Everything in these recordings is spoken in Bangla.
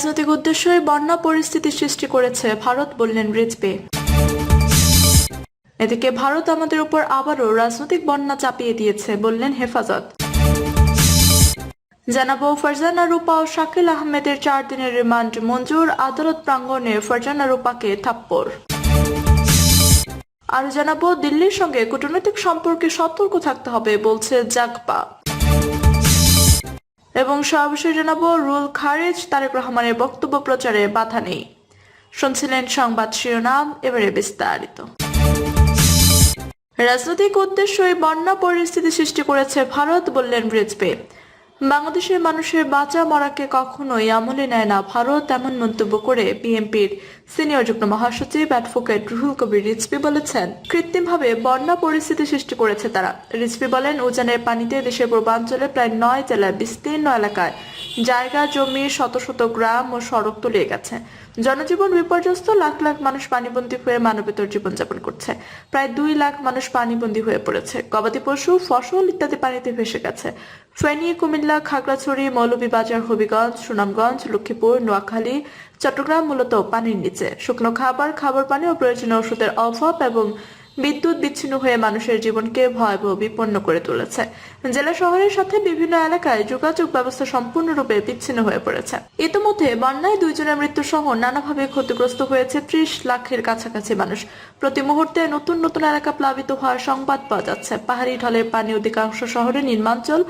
রাজনৈতিক উদ্দেশ্যই বন্যা পরিস্থিতি সৃষ্টি করেছে, ভারত বললেন রিজবে এদিকে ভারত আমাদের উপর আবারও রাজনৈতিক বন্যা চাপিয়ে দিয়েছে বললেন হেফাজত। জানাব, ফারজানা রূপা ও শাকিল আহমেদের চার দিনের রিমান্ড, মঞ্জুর আদালত প্রাঙ্গণে ফারজানা রূপাকে থাপ্পড়। আর জানাব, দিল্লির সঙ্গে কূটনৈতিক সম্পর্কে সতর্ক থাকতে হবে বলছে জাগপা। এবং সর্বশেষ জানাব, রুল খারিজ, তারেক রহমানের বক্তব্য প্রচারে বাধা নেই। শুনছিলেন সংবাদ শিরোনাম, এবারে বিস্তারিত। রাজনৈতিক উদ্দেশ্যই বন্যা পরিস্থিতি সৃষ্টি করেছে ভারত, বললেন রিজবে বাংলাদেশের মানুষের বাঁচা মরাকে কখনোই আমলে নেয় না। ভারত এমন মন্তব্য করে বিএনপির সিনিয়র যুগ্ম মহাসচিব অ্যাডভোকেট রুহুল কবির রিজভি বলেছেন, কৃত্রিমভাবে বন্যা পরিস্থিতি সৃষ্টি করেছে তারা। রিজভি বলেন, উজানের পানিতে দেশের পূর্বাঞ্চলে প্রায় নয় জেলার বিস্তীর্ণ এলাকায় জায়গা, জমি, শত শত গ্রাম ও সড়ক তলিয়ে গেছে। জনজীবন বিপর্যস্ত, লাখ লাখ মানুষ পানিবন্দী হয়ে মানবেতর জীবনযাপন করছে। প্রায় দুই লাখ মানুষ পানিবন্দী হয়ে পড়েছে। গবাদি পশু, ফসল ইত্যাদি পানিতে ভেসে গেছে। ফেনী কুমিল্লা খাগড়াছড়ি মৌলভীবাজার হবিগঞ্জ সুনামগঞ্জ লক্ষ্মীপুর নোয়াখালী চট্টগ্রাম মূলত পানির নিচে। শুকনো খাবার খাবার পানি ও প্রয়োজনীয় ওষুধের অভাব এবং বিদ্যুৎ বিচ্ছিন্ন হয়ে মানুষের জীবনকে ভয়াবহ বিপন্ন করে তুলেছে। জেলা শহরের সাথে বিভিন্ন এলাকায় যোগাযোগ ব্যবস্থা সম্পূর্ণরূপে বিচ্ছিন্ন হয়ে পড়েছে। ইতিমধ্যে বন্যায় দুইজনের মৃত্যু সহ নানাভাবে ক্ষতিগ্রস্ত হয়েছে ত্রিশ লাখের কাছাকাছি মানুষ। প্রতি মুহূর্তে নতুন নতুন এলাকা প্লাবিত হওয়ার সংবাদ পাওয়া যাচ্ছে। পাহাড়ি ঢলের পানি অধিকাংশ শহরে নির্মাঞ্চল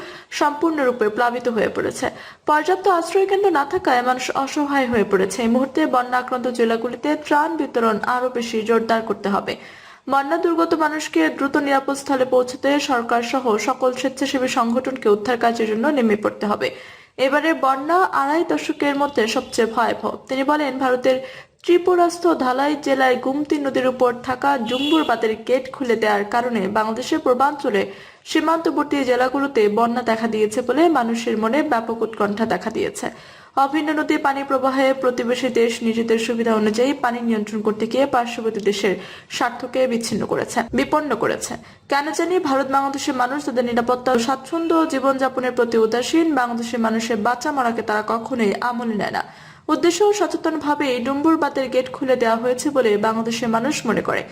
সম্পূর্ণরূপে প্লাবিত হয়ে পড়েছে। পর্যাপ্ত আশ্রয় কেন্দ্র না থাকায় মানুষ অসহায় হয়ে পড়েছে। এই মুহূর্তে বন্যা আক্রান্ত জেলাগুলিতে ত্রাণ বিতরণ আরও বেশি জোরদার করতে হবে। বন্যা দুর্গত মানুষকে দ্রুত নিরাপদ স্থলে পৌঁছতে সরকার সহ সকল স্বেচ্ছাসেবী সংগঠনকে উদ্ধার কাজের জন্য নেমে পড়তে হবে। এবারে বন্যা আড়াই দশকের মধ্যে সবচেয়ে ভয়াবহ। তিনি বলেন, ভারতের ত্রিপুরাস্থ ধালাই জেলায় গুমতি নদীর উপর থাকা জুম্বুর বাতের গেট খুলে দেওয়ার কারণে বাংলাদেশের পূর্বাঞ্চলে সীমান্তবর্তী জেলাগুলোতে বন্যা দেখা দিয়েছে বলে মানুষের মনে ব্যাপক উৎকণ্ঠা দেখা দিয়েছে। অভিন্ন নদীর পানি প্রবাহে প্রতিবেশী দেশ নিজেদের সুবিধা অনুযায়ী পানি নিয়ন্ত্রণ করতে গিয়ে পার্শ্ববর্তী দেশের স্বার্থকে বিচ্ছিন্ন করেছে, বিপন্ন করেছে। কেন জানি ভারত বাংলাদেশের মানুষ তাদের নিরাপত্তা স্বাচ্ছন্দ্য জীবনযাপনের প্রতি উদাসীন। বাংলাদেশের মানুষের বাঁচা মরাকে তারা কখনোই আমলে নেয় না। উদ্দেশ্য সচেতনভাবে ডুম্বুর বাতের গেট খুলে দেওয়া হয়েছে বলে বাংলাদেশের মানুষ মনে করে।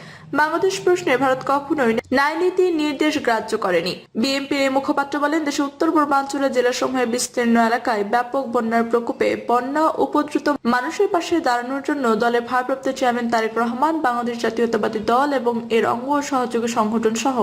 বাংলাদেশ প্রশ্নে ভারত কখনোই ন্যায় নীতি নির্দেশ গ্রাহ্য করেনি। বিএনপির মুখপাত্র বলেন, দেশের উত্তর পূর্বাঞ্চলের জেলাসমূহের বিস্তীর্ণ এলাকায় ব্যাপক বন্যার প্রকোপে বন্যা উপদ্রুত মানুষের পাশে দাঁড়ানোর জন্য দলের ভারপ্রাপ্ত চেয়ারম্যান তারেক রহমান, বাংলাদেশ জাতীয়তাবাদী দল এবং এর অঙ্গ সহযোগী সংগঠন সহ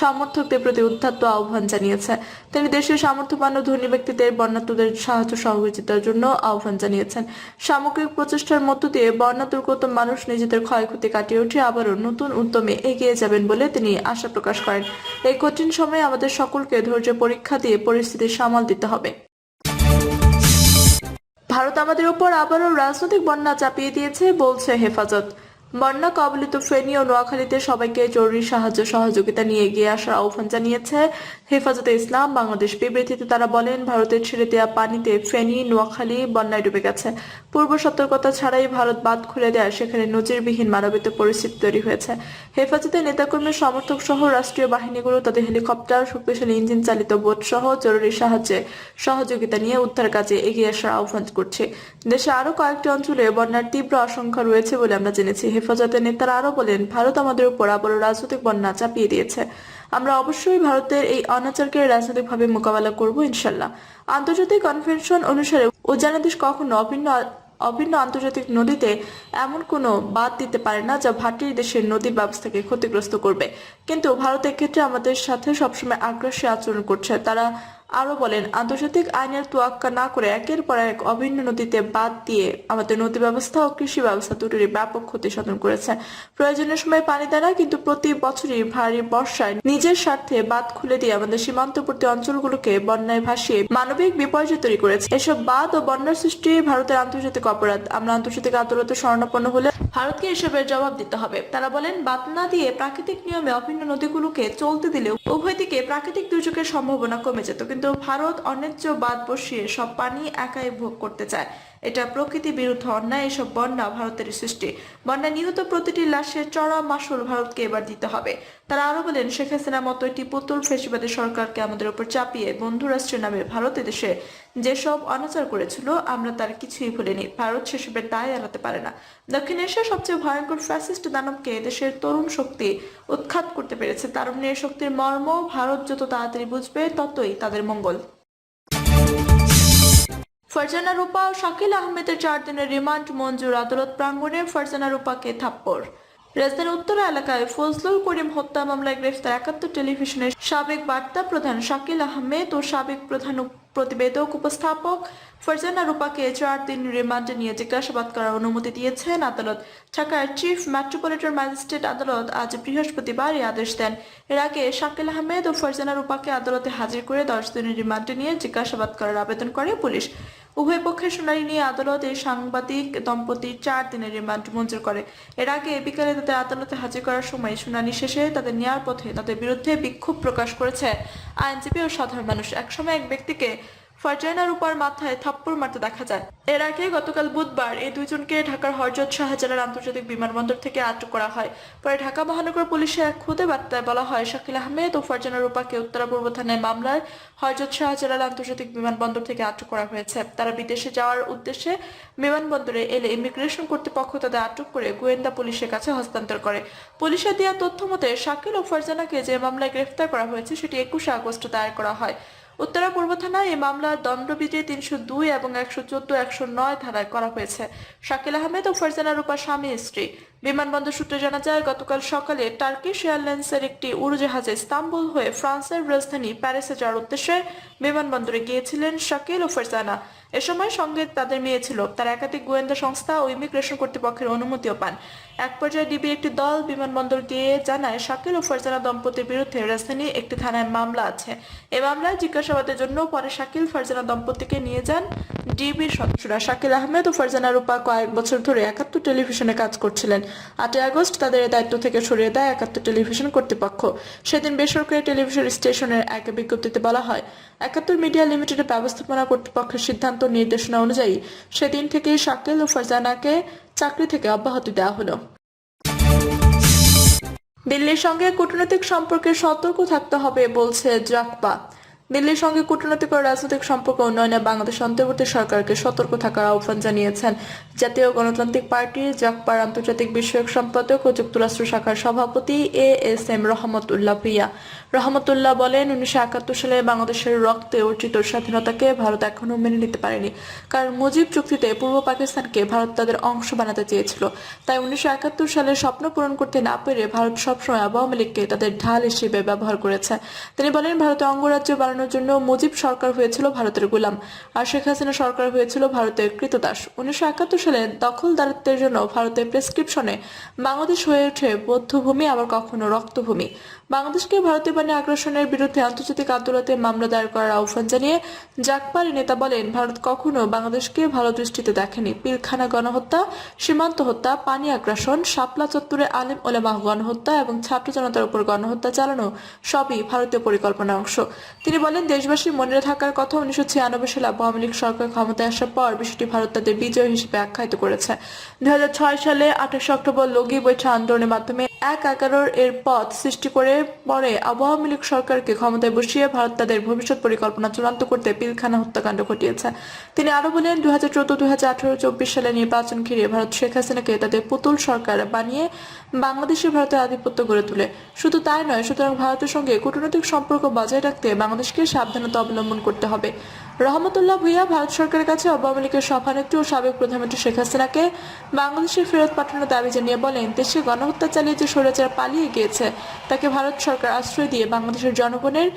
সমর্থকদের প্রতি উদ্ধত্ত আহ্বান জানিয়েছে। তিনি দেশের সামর্থ্যবান ধনী ব্যক্তিদের বন্যাতুদের সাহায্য সহযোগিতার জন্য আহ্বান জানিয়েছেন। সামগ্রিক প্রচেষ্টার মধ্য দিয়ে বন্যা দুর্গত মানুষ নিজেদের ক্ষয়ক্ষতি কাটিয়ে উঠে আবারও নতুন উদ্যমে এগিয়ে যাবেন বলে তিনি আশা প্রকাশ করেন। এই কঠিন সময়ে আমাদের সকলকে ধৈর্য পরীক্ষা দিয়ে পরিস্থিতি সামাল দিতে হবে। ভারত আমাদের উপর আবারও রাজনৈতিক বন্যা চাপিয়ে দিয়েছে, বলছে হেফাজত। বন্যা কবলিত ফেনী ও নোয়াখালীতে সবাইকে জরুরি সাহায্য সহযোগিতা নিয়ে এগিয়ে আসার আহ্বান জানিয়েছে। হেফাজতে ইসলাম, বাংলাদেশ বিবৃতিতে তারা বলেন, ভারতের ছেড়ে দেওয়া পানিতে ফেনী, নোয়াখালী বন্যায় ডুবে গেছে। পূর্ব সতর্কতা ছাড়াই ভারত বাঁধ খুলে দেয়, সেখানে নজিরবিহীন মানবিত পরিস্থিতি তৈরি হয়েছে। হেফাজতে নেতাকর্মী সমর্থক সহ রাষ্ট্রীয় বাহিনীগুলো তাদের হেলিকপ্টার, শক্তিশালী ইঞ্জিন চালিত বোট সহ জরুরি সাহায্যে সহযোগিতা নিয়ে উদ্ধার কাজে এগিয়ে আসার আহ্বান করছে। দেশে আরও কয়েকটি অঞ্চলে বন্যার তীব্র আশঙ্কা রয়েছে বলে আমরা জেনেছি। হেফাজতের নেতারা আরও বলেন, ভারত আমাদের উপর আবারও রাজনৈতিক বন্যা চাপিয়ে দিয়েছে। আমরা অবশ্যই ভারতের এই অনাচারকে রাজনৈতিকভাবে মোকাবেলা করব, ইনশাল্লাহ। আন্তর্জাতিক কনভেনশন অনুসারে উজানাদেশ কখনো অভিন্ন অভিন্ন আন্তর্জাতিক নদীতে এমন কোনো বাদ দিতে পারে না যা ভাটির দেশের নদী ব্যবস্থাকে ক্ষতিগ্রস্ত করবে। কিন্তু ভারতের ক্ষেত্রে আমাদের সাথে সবসময় আগ্রাসী আচরণ করছে। তারা আরও বলেন, আন্তর্জাতিক আইনের তোয়াক্কা না করে একের পর এক অভিন্ন নদীতে বাদ দিয়ে আমাদের নদী ব্যবস্থা ও কৃষি ব্যবস্থা দুটোরই ব্যাপক ক্ষতি সাধন করেছে। প্রয়োজনের সময় পানি দেয় না, কিন্তু প্রতি বছরই ভারী বর্ষায় নিজের স্বার্থে বাঁধ খুলে দিয়ে আমাদের সীমান্তবর্তী অঞ্চলগুলোকে বন্যায় ভাসিয়ে মানবিক বিপর্যয় তৈরি করেছে। এসব বাঁধ ও বন্যার সৃষ্টি ভারতের আন্তর্জাতিক অপরাধ। আমরা আন্তর্জাতিক আদালতে শরণাপন্ন হলে ভারতকে এসবের জবাব দিতে হবে। তারা বলেন বাদ না দিয়ে প্রাকৃতিক নিয়মে অভিন্ন নদীগুলোকে চলতে দিলেও উভয় দিকে প্রাকৃতিক দুর্যোগের সম্ভাবনা কমে যেত। কিন্তু ভারত অন্যায্য বাদ বসিয়ে সব পানি একাই ভোগ করতে চায়। এটা প্রকৃতি বিরুদ্ধ অন্যায়, এসব বন্যা ভারতের সৃষ্টি। বন্যা নিহত প্রতিটি লাশের চড়া মাসুল ভারতকে এবার দিতে হবে। তারা আরও বলেন, শেখ হাসিনার মতো একটি পুতুল ফেসিবাদী সরকারকে আমাদের উপর চাপিয়ে বন্ধু রাষ্ট্রের নামে ভারত দেশে যেসব অনাচার করেছিল, আমরা তার কিছুই ভুলিনি। ভারত সেসবের দায় এড়াতে পারে না। দক্ষিণ এশিয়ার সবচেয়ে ভয়ঙ্কর ফ্যাসিস্ট দানবকে দেশের তরুণ শক্তি উৎখাত করতে পেরেছে। তারুণ্যের শক্তির মর্ম ভারত যত তাড়াতাড়ি বুঝবে, ততই তাদের মঙ্গল। ফারজানা রূপা ও শাকিল আহমেদের চার দিনের রিমান্ড মঞ্জুর আদালত প্রাঙ্গণে ফারজানা রূপাকে থাপ্পড়। রাজধানীর উত্তরা এলাকায় ফজলুল করিম হত্যা মামলায় গ্রেফতার একাত্তর টেলিভিশনের সাবেক বার্তা প্রধান শাকিল আহমেদ ও সাবেক প্রধান প্রতিবেদক উপস্থাপক ফারজানা রূপাকে চার দিন রিমান্ডে নিয়ে জিজ্ঞাসাবাদ করার অনুমতি দিয়েছেন আদালত। ঢাকার চিফ মেট্রোপলিটন ম্যাজিস্ট্রেট আদালত আজ বৃহস্পতিবার এই আদেশ দেন। এর আগে শাকিল আহমেদ ও ফারজানা রূপাকে আদালতে হাজির করে দশ দিনের রিমান্ডে নিয়ে জিজ্ঞাসাবাদ করার আবেদন করে পুলিশ। উভয় পক্ষের শুনানি নিয়ে আদালত এই সাংবাদিক দম্পতির চার দিনের রিমান্ড মঞ্জুর করে। এর আগে বিকালে তাদের আদালতে হাজির করার সময় শুনানি শেষে তাদের নেওয়ার পথে তাদের বিরুদ্ধে বিক্ষোভ প্রকাশ করেছে। আইনজীবী ও সাধারণ মানুষ একসময় এক ব্যক্তিকে ফারজানা রূপার মাথায় থাপ্পড় মারতে দেখা যায়। এর আগে গতকাল বুধবার এই দুইজনকে ঢাকার হরজত শাহজালাল আন্তর্জাতিক বিমানবন্দর থেকে আটক করা হয়। পরে ঢাকা মহানগর পুলিশের এক খুদে বার্তায় বলা হয়, শাকিল আহমেদ ও ফারজানা রূপাকে উত্তরা পূর্ব থানায় মামলার হরজত শাহজালাল আন্তর্জাতিক বিমানবন্দর থেকে আটক করা হয়েছে। তারা বিদেশে যাওয়ার উদ্দেশ্যে বিমানবন্দরে এলে ইমিগ্রেশন কর্তৃপক্ষ তাদের আটক করে গোয়েন্দা পুলিশের কাছে হস্তান্তর করে। পুলিশের দেওয়া তথ্য মতে, শাকিল ও ফারজানাকে যে মামলায় গ্রেফতার করা হয়েছে, সেটি একুশে আগস্ট দায়ের করা হয়। উত্তরা পূর্ব থানায় এই মামলার দণ্ডবিধি তিনশো দুই এবং একশো চোদ্দ, একশো নয় ধারায় করা হয়েছে। শাকিল আহমেদ ও ফারজানা রূপার স্বামী, স্ত্রী। বিমানবন্দর সূত্রে জানা যায়, গতকাল সকালে টার্কিশ এয়ারলাইন্সের একটি উড়োজাহাজে ইস্তাম্বুল হয়ে ফ্রান্সের রাজধানী প্যারিসে যাওয়ার উদ্দেশ্যে বিমানবন্দরে গিয়েছিলেন শাকিল ও ফারজানা। এ সময় সঙ্গে তাদের মেয়ে ছিল। তার একাধিক গোয়েন্দা সংস্থা ও ইমিগ্রেশন কর্তৃপক্ষের অনুমতিও পান। এক পর্যায়ে ডিবির একটি দল বিমানবন্দর গিয়ে জানায়, শাকিল ও ফারজানা দম্পতির বিরুদ্ধে রাজধানী একটি থানায় মামলা আছে। এ মামলায় জিজ্ঞাসাবাদের জন্য পরে শাকিল, ফারজানা দম্পতিকে নিয়ে যান ডিবির সদস্যরা। শাকিল আহমেদ ও ফারজানা রূপা কয়েক বছর ধরে একাত্তর টেলিভিশনে কাজ করছিলেন। আটই আগস্ট তাদের দায়িত্ব থেকে সরিয়ে দেয় একাত্তর টেলিভিশন কর্তৃপক্ষ। সেদিন বেসরকারি টেলিভিশন স্টেশনের এক বিজ্ঞপ্তিতে বলা হয়, একাত্তর মিডিয়া লিমিটেডের ব্যবস্থাপনা কর্তৃপক্ষের সিদ্ধান্ত নির্দেশনা অনুযায়ী সেদিন থেকেই শাকিল ও ফারজানাকে চাকরি থেকে অব্যাহতি দেওয়া হলো। দিল্লির সঙ্গে কূটনৈতিক সম্পর্কে সতর্ক থাকতে হবে বলছে জাকপা। দিল্লির সঙ্গে কূটনৈতিক ও রাজনৈতিক সম্পর্ক উন্নয়নে বাংলাদেশ অন্তর্বর্তী সরকারকে সতর্ক থাকার আহ্বান জানিয়েছেন জাতীয় গণতান্ত্রিক পার্টি জাকপার আন্তর্জাতিক বিষয়ক সম্পাদক ও যুক্তরাষ্ট্র শাখার সভাপতি এ এস এম রহমতুল্লাহ প্রিয়া। রহমতুল্লাহ বলেন, উনিশশো একাত্তর সালে বাংলাদেশের রক্তে অর্জিত স্বাধীনতাকে ভারত এখনও মেনে নিতে পারেনি। কারণ মুজিব চুক্তিতে পূর্ব পাকিস্তানকে ভারত তাদের অংশ বানাতে চেয়েছিল। তাই উনিশশো একাত্তর সালে স্বপ্ন পূরণ করতে না পেরে ভারত সবসময় আওয়ামী লীগকে তাদের ঢাল হিসেবে ব্যবহার করেছে। তিনি বলেন, ভারতে অঙ্গরাজ্য বানানোর জন্য মুজিব সরকার হয়েছিল ভারতের গোলাম আর শেখ হাসিনা সরকার হয়েছিল ভারতের কৃতদাস। উনিশশো একাত্তর সালে দখলদারিত্বের জন্য ভারতের প্রেসক্রিপশনে বাংলাদেশ হয়ে ওঠে বৌদ্ধভূমি, আবার কখনো রক্তভূমি। বাংলাদেশকে ভারতীয় বাণী আগ্রাসনের বিরুদ্ধে আন্তর্জাতিক আদালতে মামলা দায়ের করার আহ্বান জানিয়ে জাকপার নেতা বলেন, ভারত কখনো বাংলাদেশকে ভালো দৃষ্টিতে দেখেনি। পিলখানা গণহত্যা, সীমান্ত হত্যা, পানি আগ্রাসন, শাপলা চত্বরে আলেম ওলেমা গণহত্যা এবং ছাত্র জনতার উপর গণহত্যা চালানো সবই ভারতীয় পরিকল্পনার অংশ। তিনি বলেন, দেশবাসী মনে থাকার কথা উনিশশো ছিয়ানব্বই সালে আওয়ামী লীগ সরকার ক্ষমতায় আসার পর বিষয়টি ভারত তাদের বিজয় হিসেবে আখ্যায়িত করেছে। দুই সালে আঠাশে অক্টোবর লগি বৈঠা আন্দোলনের মাধ্যমে এক এগারোর এর পথ সৃষ্টি করে পরে আওয়ামী লীগ সরকারকে ক্ষমতায় বসিয়ে ভারত তাদের ভবিষ্যৎ পরিকল্পনা চূড়ান্ত করতে পিলখানা হত্যাকাণ্ড ঘটিয়েছে। তিনি আরও বলেন, দুই হাজার চোদ্দ, দুই হাজার আঠারো, চব্বিশ সালে নির্বাচন ঘিরে ভারত শেখ হাসিনাকে তাদের পুতুল সরকার বানিয়ে বাংলাদেশে ভারতের আধিপত্য গড়ে তোলে। শুধু তাই নয়, সুতরাং ভারতের সঙ্গে কূটনৈতিক সম্পর্ক বজায় রাখতে বাংলাদেশকে সাবধানতা অবলম্বন করতে হবে। রহমতুল্লাহ ভুইয়া ভারত সরকারের কাছে আওয়ামী লীগের সভানেত্রী ও সাবেক প্রধানমন্ত্রী শেখ হাসিনাকে বাংলাদেশে ফেরত পাঠানোর দাবি জানিয়ে বলেন, দেশে গণহত্যা চালিয়ে যে স্বৈরাচার পালিয়ে গিয়েছে, তাকে ভারত সরকার আশ্রয় দিয়ে বাংলাদেশের জনগণের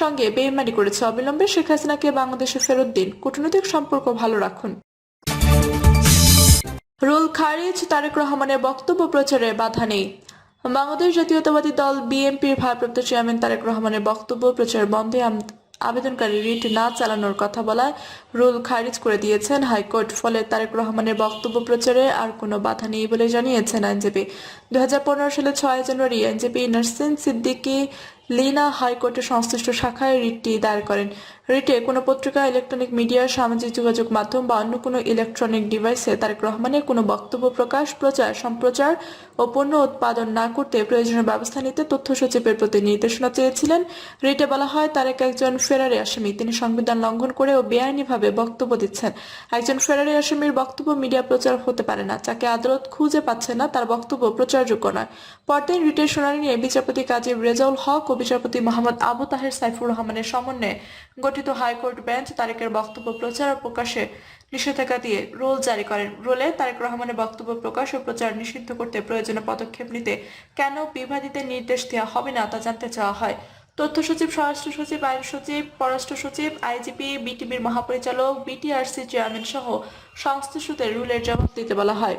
সঙ্গে বেইমানি করেছে। অবিলম্বে শেখ হাসিনাকে বাংলাদেশে ফেরত দিন। কূটনৈতিক সম্পর্ক ভালো রাখুন। রুল খারিজ, তারেক রহমানের বক্তব্য প্রচারে বাধা নেই। বাংলাদেশ জাতীয়তাবাদী দল বিএনপির ভারপ্রাপ্ত চেয়ারম্যান তারেক রহমানের বক্তব্য প্রচার বন্ধে আবেদনকারী রিট না চালানোর কথা বলায় রুল খারিজ করে দিয়েছেন হাইকোর্ট। ফলে তারেক রহমানের বক্তব্য প্রচারে আর কোনো বাধা নেই বলে জানিয়েছেন আইনজীবী। দু সালে ছয় জানুয়ারি আইনজীবী নার্সিন সিদ্দিকী লিনা হাইকোর্টের সংশ্লিষ্ট শাখায় রিটটি দায়ের করেন। রিটে কোনো পত্রিকা, ইলেকট্রনিক মিডিয়া, সামাজিক যোগাযোগ মাধ্যম বা অন্য কোনো ইলেকট্রনিক ডিভাইসে তারেক রহমানের কোনো বক্তব্য প্রকাশ, প্রচার, সম্প্রচার ও পণ্য উৎপাদন না করতে প্রয়োজনীয় ব্যবস্থা নিতে তথ্য সচিবের প্রতি নির্দেশনা চেয়েছিলেন। রিটে বলা হয়, তারেক একজন ফেরারি আসামি। তিনি সংবিধান লঙ্ঘন করে ও বেআইনিভাবে বক্তব্য দিচ্ছেন। একজন ফেরারি আসামির বক্তব্য মিডিয়া প্রচার হতে পারে না। যাকে আদালত খুঁজে পাচ্ছে না, তার বক্তব্য প্রচারযোগ্য নয়। পরদিন রিটের শুনানি নিয়ে বিচারপতি কাজী রেজাউল হক ও বিচারপতি মোহাম্মদ আবু তাহের সাইফুর রহমানের সমন্বয়ে গঠিত হাইকোর্ট বেঞ্চ তারেকের বক্তব্য প্রচার ও প্রকাশে নিষেধাজ্ঞা দিয়ে রোল জারি করেন। রোলে তারেক রহমানের বক্তব্য প্রকাশ ও প্রচার নিষিদ্ধ করতে প্রয়োজনীয় পদক্ষেপ নিতে কেন বিবাদীদের নির্দেশ দেওয়া হবে না তা জানতে চাওয়া হয়। তথ্য সচিব, স্বরাষ্ট্র সচিব, আইন সচিব, পররাষ্ট্র সচিব, আইজিপি, বিটিভির মহাপরিচালক, বিটিআরসি চেয়ারম্যান সহ সংশ্লিষ্টদের রুলের জবাব দিতে বলা হয়।